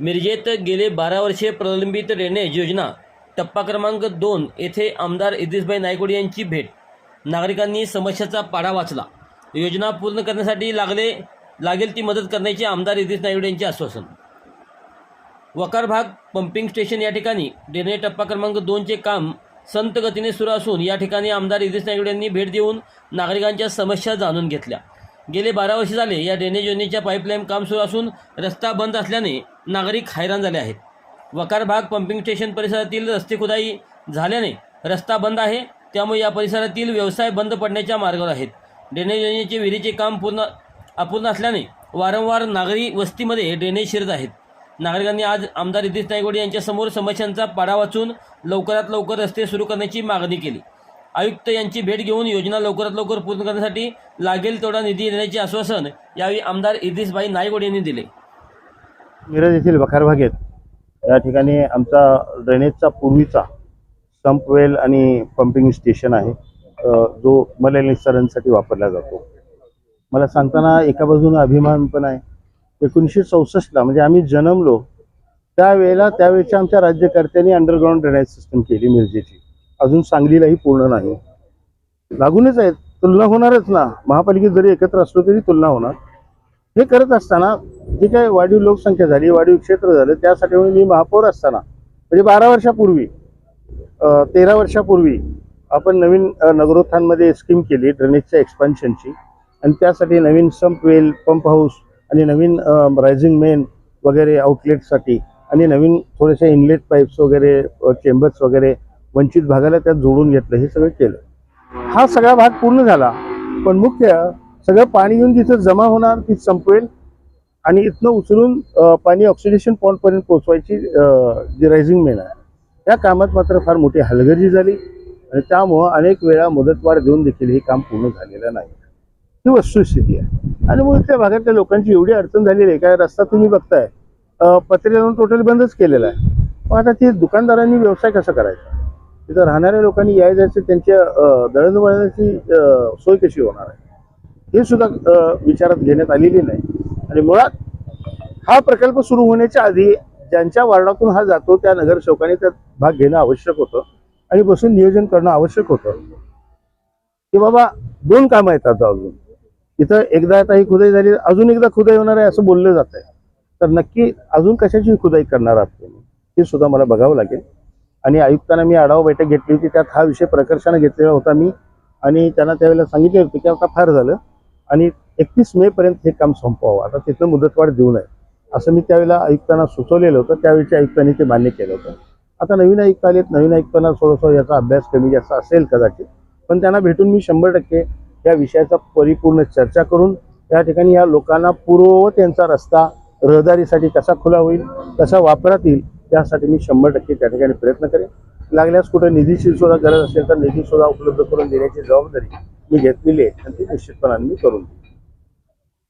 मिरजेत गेले बारा वर्षे प्रलंबित ड्रेनेज योजना. टप्पा क्रमांक दोन येथे आमदार इद्रिसभाई नायकोड यांची भेट. नागरिकांनी समस्याचा पाढा वाचला. योजना पूर्ण करण्यासाठी लागले लागेल ती मदत करण्याचे आमदार इद्रिस नायकोड यांचे आश्वासन. वकार भाग पंपिंग स्टेशन या ठिकाणी ड्रेनेज टप्पा क्रमांक दोनचे काम संत गतीने सुरू असून या ठिकाणी आमदार इद्रिस नायगड यांनी भेट देऊन नागरिकांच्या समस्या जाणून घेतल्या. गेले बारा वर्षे झाले या ड्रेनेज योजनेच्या पाईपलाईन काम सुरू असून रस्ता बंद असल्याने नागरिक हैराण झाले आहेत. वकार भाग पंपिंग स्टेशन परिसरातील रस्ते खुदाई झाल्याने रस्ता बंद आहे. त्यामुळे या परिसरातील व्यवसाय बंद पडण्याच्या मार्गावर आहेत. ड्रेनेज योजनेचे विहिरीचे काम पूर्ण अपूर्ण असल्याने वारंवार नागरी वस्तीमध्ये ड्रेनेज शिरत आहेत. नागरिकांनी आज आमदार नितीश नायगोडे यांच्यासमोर समस्यांचा पाडा वाचून लवकरात लवकर रस्ते सुरू करण्याची मागणी केली. आयुक्त यांची भेट घेऊन योजना लवकरात लवकर पूर्ण करण्यासाठी लागेल तेवढा निधी देण्याचे आश्वासन यावेळी आमदार इदिसबाई नायगोड यांनी दिले. मिरज येथील वखार भागेत या ठिकाणी आमचा ड्रेनेजचा पूर्वीचा संपवेल आणि पंपिंग स्टेशन आहे. जो मल सरांसाठी वापरला जातो. मला सांगताना एका बाजूने अभिमान पण आहे. एकोणीसशे चौसष्टला म्हणजे आम्ही जन्मलो त्यावेळेला त्यावेळेच्या आमच्या राज्यकर्त्यांनी अंडरग्राऊंड ड्रेनेज सिस्टम केली मिरजेची. अजून सांगलीलाही पूर्ण नाही. लागूनच आहेत तुलना होणारच ना. महापालिकेत जरी एकत्र असलो तरी तुलना होणार. हे करत असताना जी काय वाढीव लोकसंख्या झाली वाढीव क्षेत्र झालं त्यासाठी मी महापौर असताना म्हणजे बारा वर्षापूर्वी तेरा वर्षापूर्वी आपण नवीन नगरोत्थानमध्ये स्कीम केली ड्रेनेजच्या एक्सपान्शनची आणि त्यासाठी नवीन संप वेल पंप हाऊस आणि नवीन रायझिंग मेन वगैरे आउटलेटसाठी आणि नवीन थोडेसे इनलेट पाईप्स वगैरे चेंबर्स वगैरे वंचित भागाला त्यात जोडून घेतलं हे सगळं केलं. हा सगळा भाग पूर्ण झाला पण मुख्य सगळं पाणी येऊन जिथं जमा होणार ती संपवेल आणि इथनं उचलून पाणी ऑक्सिडेशन पॉईंटपर्यंत पोहोचवायची जी रायझिंग मेन आहे. त्या कामात मात्र फार मोठी हलगर्जी झाली आणि त्यामुळं अनेक वेळा मुदतवाढ देऊन देखील हे काम पूर्ण झालेलं नाही. ही वस्तुस्थिती आहे. आणि मग त्या भागातल्या लोकांची एवढी अडचण झालेली आहे काय रस्ता तुम्ही बघताय पत्रे लावून टोटल बंदच केलेला आहे. मग आता ते दुकानदारांनी व्यवसाय कसा करायचा? तिथं राहणाऱ्या लोकांनी याय जायचं त्यांच्या दळणवळणाची सोय कशी होणार आहे? हे सुद्धा विचारात घेण्यात आलेली नाही. आणि मुळात हा प्रकल्प सुरू होण्याच्या आधी ज्यांच्या वार्डातून हा जातो त्या नगरसेवकाने त्यात भाग घेणं आवश्यक होतं आणि बसून नियोजन करणं आवश्यक होतं. की बाबा दोन कामं आहेत अजून. इथं एकदा आता ही खुदाई झाली अजून एकदा खुदाई होणार आहे असं बोललं जात आहे तर नक्की अजून कशाची खुदाई करणार आहात तुम्ही? हे सुद्धा मला बघावं लागेल. आणि आयुक्तांना मी आढावा बैठक घेतली होती त्यात हा विषय प्रकर्षानं घेतलेला होता मी. आणि त्यांना त्यावेळेला सांगितले होते की आता फार झालं. आणि एकतीस मे पर्यंत हे काम संपवावं. आता तिथं मुदतवाढ देऊ नये असं मी त्यावेळेला आयुक्तांना सुचवलेलं होतं. त्यावेळेच्या आयुक्तांनी ते मान्य केलं होतं. आता नवीन आयुक्त आलेत नवीन आयुक्तांना थोडंसं याचा अभ्यास कमी जास्त असेल कदाचित. पण त्यांना भेटून मी शंभर टक्के या विषयाचा परिपूर्ण चर्चा करून या ठिकाणी या लोकांना पूर्ववत यांचा रस्ता रहदारीसाठी कसा खुला होईल कसा वापरात येईल त्यासाठी मी शंभर टक्के त्या ठिकाणी प्रयत्न करेन. लागल्यास कुठं निधीची सुद्धा गरज असेल तर निधी सुद्धा उपलब्ध करून देण्याची जबाबदारी मी घेतलेली आहे आणि ती निश्चितपणाने मी करून देईन.